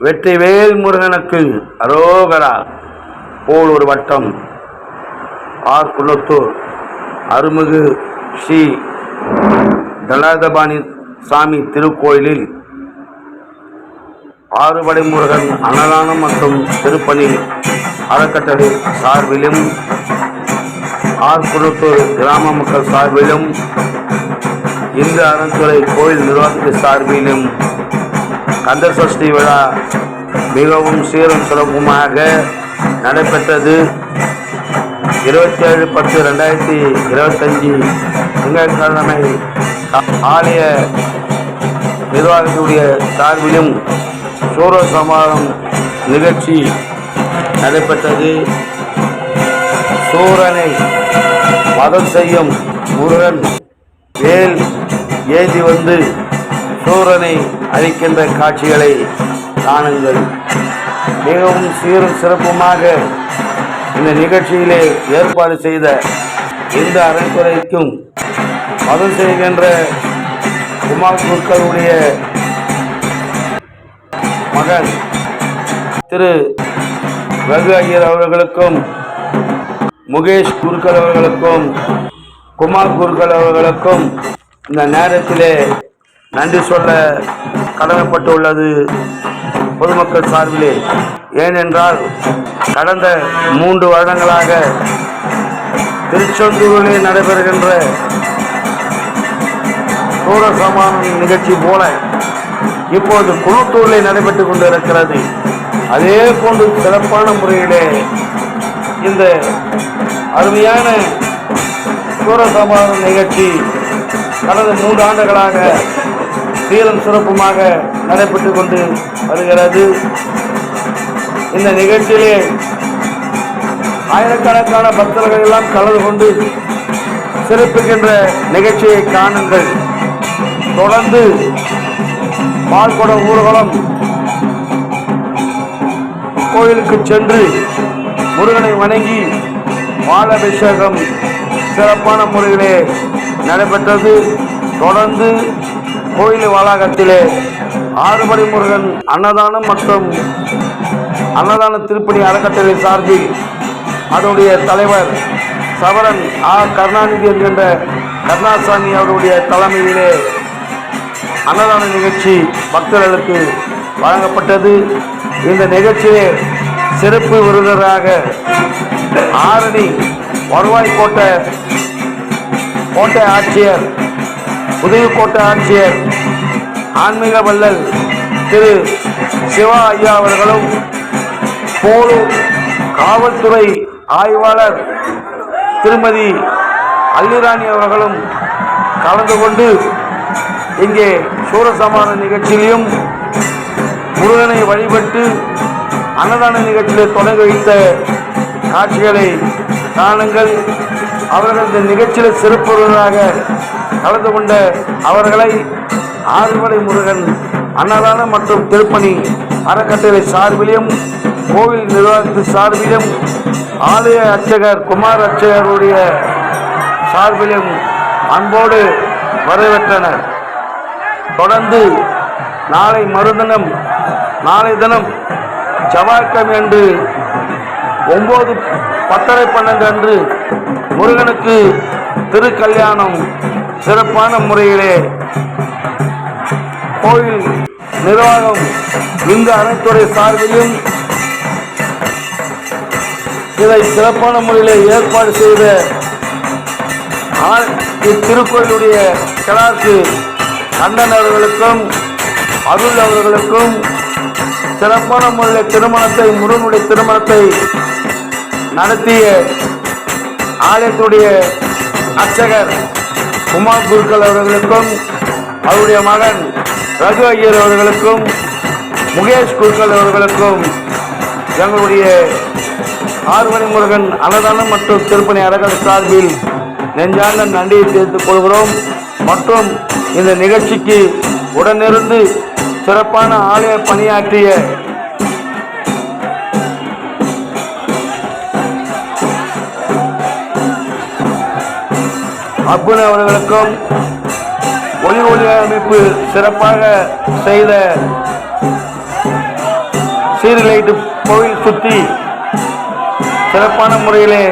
வெற்றிவேல் முருகனுக்கு அரோகரா போல் ஒரு வட்டம். ஆர் குன்னத்தூர் அருமிகு ஸ்ரீ தலாதபாணி சாமி திருக்கோயிலில் ஆறுபடை முருகன் அன்னதானம் மற்றும் திருப்பணி அறக்கட்டளை சார்பிலும் ஆர் குன்னத்தூர் கிராம மக்கள் சார்பிலும் இந்து அறத்துறை கோயில் நிர்வாகத்தின் சார்பிலும் கந்த சஷ்டி விழா மிகவும் சீரும் சிறப்புமாக நடைபெற்றது. இருபத்தி ஏழு பத்து ரெண்டாயிரத்தி இருபத்தஞ்சி திங்கட்கிழமை ஆலய நிர்வாகத்துடைய சார்பிலும் சூர சமாதம் நிகழ்ச்சி நடைபெற்றது. சூரனை மதம் செய்யும் முருகன் வேல் ஏந்தி வந்து சூரனை அழிக்கின்ற காட்சிகளை காணுங்கள். மிகவும் சீரும் சிறப்புமாக இந்த நிகழ்ச்சியிலே ஏற்பாடு செய்த இந்த அறத்துறைக்கும் மதம் செய்கின்ற குமார் குருக்களுடைய மகன் திரு ரகு ஐயர் அவர்களுக்கும் முகேஷ் குருக்கள் அவர்களுக்கும் குமார் குருக்கள் அவர்களுக்கும் இந்த நேரத்திலே நன்றி சொல்ல கடமைப்பட்டுள்ளது பொதுமக்கள் சார்பிலே. ஏனென்றால் கடந்த மூன்று வருடங்களாக திருச்செந்தூரிலே நடைபெறுகின்ற சூரசமானம் நிகழ்ச்சி போல இப்போது குளத்தூரிலே நடைபெற்றுக் கொண்டிருக்கிறது. அதே போன்று சிறப்பான முறையிலே இந்த அருமையான சூரசமானம் நிகழ்ச்சி கடந்த மூன்று ஆண்டுகளாக சீரம் சிறப்புமாக நடைபெற்று கொண்டு வருகிறது. இந்த நிகழ்ச்சியிலே ஆயிரக்கணக்கான பக்தர்கள் எல்லாம் கலந்து கொண்டு சிறப்பிக்கின்ற நிகழ்ச்சியை காணுங்கள். தொடர்ந்து பால்குடம் ஊர்வலம் கோயிலுக்கு சென்று முருகனை வணங்கி பாலாபிஷேகம் சிறப்பான முறையிலே நடைபெற்றது. தொடர்ந்து கோயில் வளாகத்திலே ஆறுபடை முருகன் அன்னதானம் மற்றும் அன்னதான திருப்பணி அறக்கட்டளை சார்பில் அதனுடைய தலைவர் சவரன் ஆர் கருணாநிதி என்கின்ற கருணாசாமி அவருடைய தலைமையிலே அன்னதான நிகழ்ச்சி பக்தர்களுக்கு வழங்கப்பட்டது. இந்த நிகழ்ச்சியிலே சிறப்பு விருந்தராக ஆரணி வருவாய் கோட்டை கோட்டை ஆட்சியர் புதுக்கோட்டை ஆட்சியர் ஆன்மீக வல்லல் திரு சிவா ஐயா அவர்களும் போலூர் காவல்துறை ஆய்வாளர் திருமதி அல்லிராணி அவர்களும் கலந்து கொண்டு இங்கே சூரசமான நிகழ்ச்சியிலும் முருகனை வழிபட்டு அன்னதான நிகழ்ச்சியில் தொடங்கி வைத்த காட்சிகளை காணுங்கள். அவர்கள் இந்த நிகழ்ச்சியில் சிறப்புறவராக கலந்து கொண்ட அவர்களை ஆறுமலை முருகன் அன்னதானம் மற்றும் திருப்பணி அறக்கட்டளை சார்பிலும் கோவில் நிர்வாகத்து சார்பிலும் ஆலய அர்ச்சகர் குமார் அர்ச்சகருடைய சார்பிலும் அன்போடு வரவேற்றனர். தொடர்ந்து நாளை மறுதினம் நாளை தினம் செவ்வாய்க்கிழமை அன்று ஒம்பது பத்தரை பன்னெண்டு அன்று முருகனுக்கு திருக்கல்யாணம். சிறப்பான முறையிலே கோயில் நிர்வாகம் இந்த அனைத்துறை சார்பிலும் இதை சிறப்பான முறையிலே ஏற்பாடு செய்த ஆ- இத்திருக்கோயிலுடைய கிளார்க்கு அண்ணன் அவர்களுக்கும் அருள் அவர்களுக்கும் சிறப்பான முறையில் திருமணத்தை முருகனுடைய திருமணத்தை நடத்திய ஆலயத்துடைய அர்ச்சகர் உமா குருக்கள் அவர்களுக்கும் அவருடைய மகன் ரகு ஐயர் அவர்களுக்கும் முகேஷ் குருக்கள் அவர்களுக்கும் எங்களுடைய ஆறுமணி முருகன் அன்னதானம் மற்றும் திருப்பணி அறக்கட்டளை சார்பில் நெஞ்சார்ந்த நன்றியை தெரிவித்துக் கொள்கிறோம். மற்றும் இந்த நிகழ்ச்சிக்கு உடனிருந்து சிறப்பான ஆலய பணியாற்றிய அப்புன் அவர்களுக்கும் ஒளி ஒளி அமைப்பு சிறப்பாக செய்த சீர்லைட்டு கோவில் சுற்றி சிறப்பான முறையிலே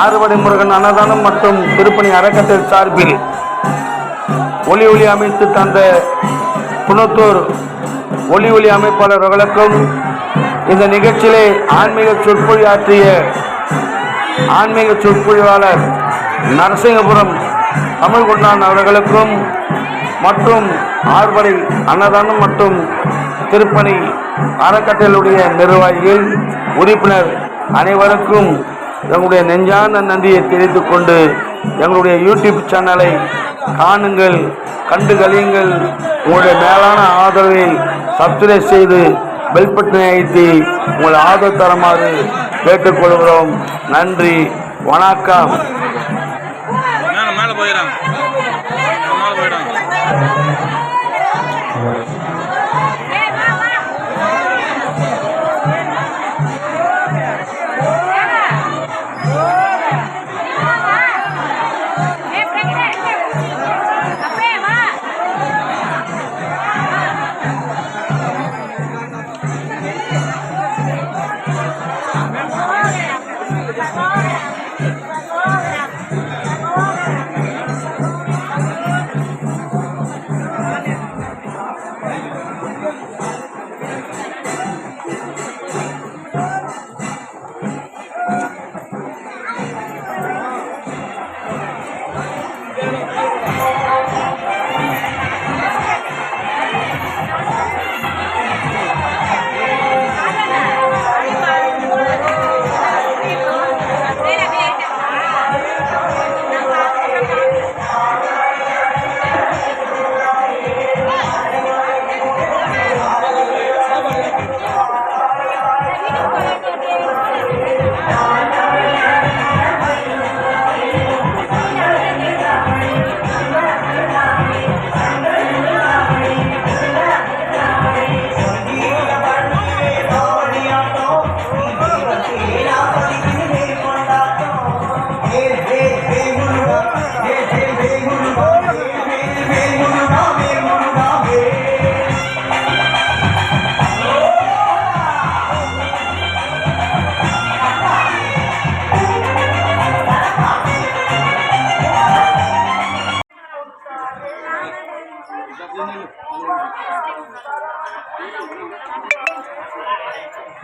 ஆறுபடை முருகன் அன்னதானம் மற்றும் திருப்பணி அறக்கட்டளை சார்பில் ஒளி ஒளி அமைத்து தந்த குணத்தூர் ஒளி ஒளி அமைப்பாளர்களுக்கும் இந்த நிகழ்ச்சியிலே ஆன்மீக சொற்பொழி ஆற்றிய ஆன்மீக சொற்பொழிவாளர் நரசிங்கபுரம் தமிழ்குண்டான் அவர்களுக்கும் மற்றும் ஆறுபடை அன்னதானம் மற்றும் திருப்பணி அறக்கட்டளுடைய நிர்வாகிகள் உறுப்பினர் அனைவருக்கும் எங்களுடைய நெஞ்சார்ந்த நன்றியை தெரிவித்துக் கொண்டு எங்களுடைய யூடியூப் சேனலை காணுங்கள் கண்டு கழியுங்கள். உங்களுடைய மேலான ஆதரவை சப்ஸ்கிரைப் செய்து பெல் பட்டனை அழுத்தி உங்கள் ஆதரவு தரமாறு கேட்டுக்கொள்கிறோம். நன்றி வணக்கம். மேலே போயிடறாங்க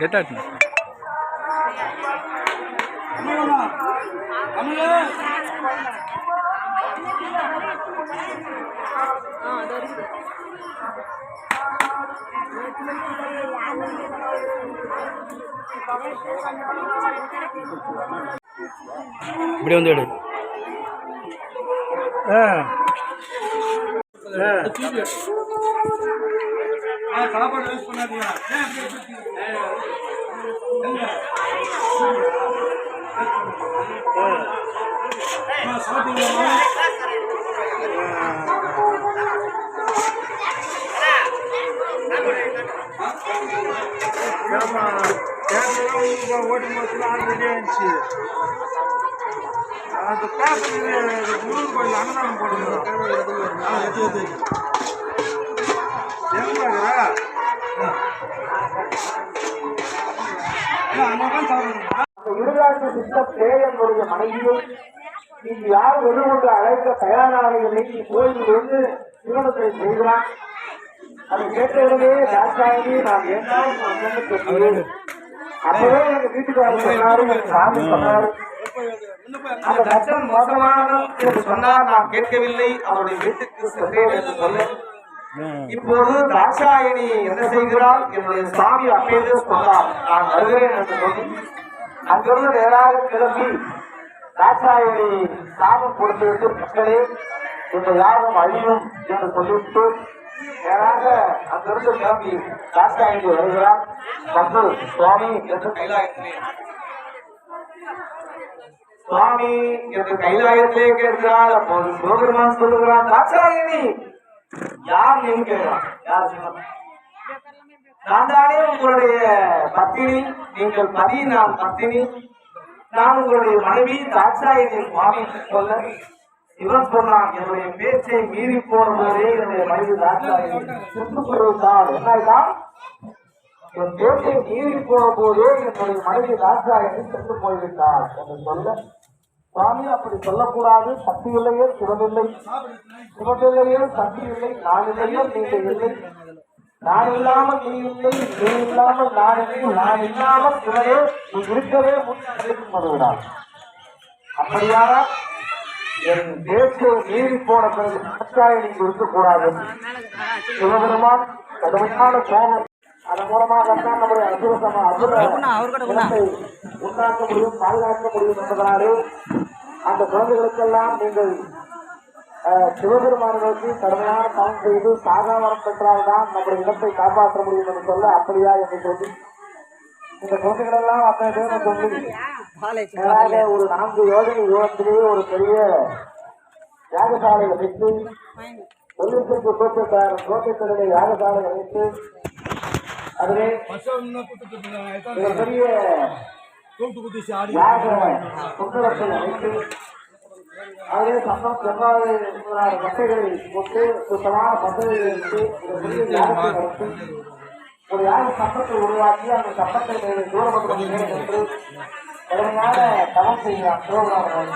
எட்டாச்சு இப்படி வந்து எடு. சாப்பாடு யூஸ் பண்ணாதீங்க. ஓட்டும் போதுல ஆள் ரெடியாக இருந்துச்சு அந்த பேப்பர் முருகன் கோயில் அன்னதானம் போட்டுருந்தோம் பேரனுடைய மனைவியை நீங்க யார் வெளிகொண்டு அழைக்க தயாராகவில்லை நீ கோயிலில் வந்து திருமணத்தை செய்கிறான். அதை கேட்டவுடனே தாத்தாயி நான் என்ன அப்பவே எங்க வீட்டுக்காரர் சொன்னாரு சாமி சொன்னாரு. அந்த சட்டம் மோசமானது என்று சொன்னார் நான் கேட்கவில்லை அவருடைய வீட்டுக்கு சென்றேன் என்று சொல்ல. இப்போது தாட்சாயணி என்ன செய்கிறாள்? என்னுடைய சாமி அப்பேந்து சொன்னார். நான் வருகிறேன் என்று சொல்லி அங்கிருந்து நேராக கிளம்பி தாட்சாயணி சாபம் கொடுத்துவிட்டு மக்களே இந்த யாரும் அழியும் என்று சொல்லிவிட்டு நேராக அங்கிருந்து கிளம்பி தாட்சாயணி வருகிறார். வந்து சுவாமி என்று கைலாயத்திலே. சுவாமி என்று கைலாயத்திலே கேட்கிறார் அப்போது சிவபெருமான் சொல்லுகிறார் தாட்சாயணி யார் நீங்க யார் சொன்னா நான் தானே உங்களுடைய பத்தினி நீங்கள் பதி நான் பத்தினி. நான் உங்களுடைய மனைவி தாட்சாயின் சுவாமி சொல்ல இவன் சொன்னான் என்னுடைய பேச்சை மீறி போன போதே என்னுடைய மனைவி தாட்சாயின் சுற்றுப்புறத்தால் என்னதான் என் பேச்சை மீறி போன போதே என்னுடைய மனைவி ராஜாயணி சென்று போய்விட்டார் என்று சொல்ல சுவாமி அப்படி சொல்லக்கூடாது சக்தி இல்லையே சிவனில்லை சிவனில்லையே சக்தி இல்லை நான் இல்லையோ நீங்கள் இல்லை. நான் இல்லாமல் நீ இல்லை நீ இல்லாமல் நான் இல்லை. நான் இல்லாமல் சிவனே நீ இருக்கவே முன்விடார் அப்படியான என் பேச்சை மீறி போன பிறகு நீங்கள் இருக்கக்கூடாது. சிவபெருமான் கடுமையான கோபம் அதன் மூலமாக தான் நம்முடைய அசுர இனத்தை உண்டாக்க முடியும் பாதுகாக்க முடியும் என்பதனாலே அந்த குழந்தைகளுக்கெல்லாம் நீங்கள் சிவபெருமானை நோக்கி கடுமையான தவம் செய்து சாகாவரம் பெற்றால்தான் நம்முடைய இடத்தை காப்பாற்ற முடியும் என்று சொல்ல அப்படியா என்று சொல்லி இந்த குழந்தைகள் எல்லாம் அத்தனை பேரும் சொல்லி ஒரு நான்கு யோஜனை தூரத்திலேயே ஒரு பெரிய யாகசாலை அமைத்து லட்சத்து கோட்டைக்காரர் கோட்டைத்தொடரை யாகசாலை அமைத்து அதிலே ஒரு பெரிய யாக புத்தகத்தை அமைத்து அதிலே சந்தம் செவ்வாய் முதலான கட்டைகளை போட்டு சுத்தமான பദ്ധதிகளை வைத்து ஒரு யாக சட்டத்தை உருவாக்கி அந்த சட்டத்தை மேலே நின்று கடுமையான தவம் செய்கிறார் சிவபுராணன்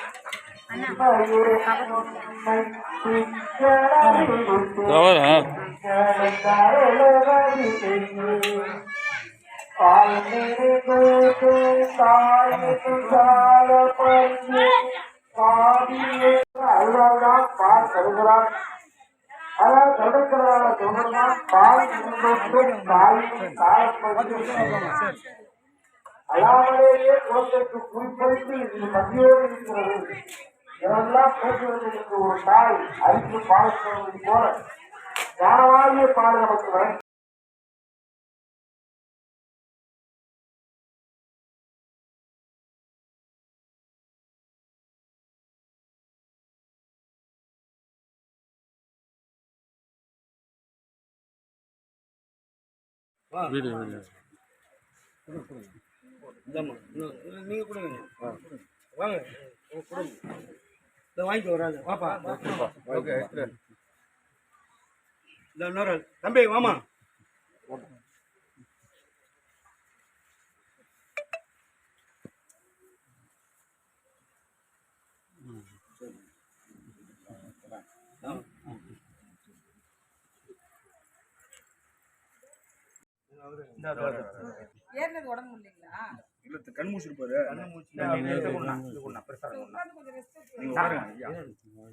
அல்லாமலேயே குழந்தைக்கு குறிப்பறித்து இது மத்தியோடு இருக்கிறது. இதெல்லாம் பேசுவதற்கு ஒரு தாய் அரிப்பு பாடுவது போல ஞானமாகிய பாடு நமக்கு வேண்டும் இந்தாம்மா. இன்னும் நீங்கள் கொடுங்க. வாங்க. கொடுங்க இதை வாங்கிக்க வராது. வாப்பா. ஓகே இந்த இன்னொரு ஆள். தம்பி வாமா ஏறினது உடம்பு இல்லைங்களா இல்ல கண் ஐயா.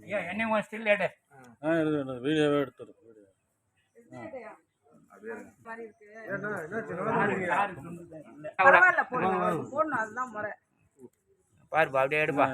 ஐயா என்னை ஸ்டில் எடு. வீடியோவே எடுத்துரு மாதிரி இருக்கு. என்ன என்ன பரவாயில்ல போடுங்க போடணும். அதுதான் முறை. பாருப்பா அப்படியே எடுப்பா.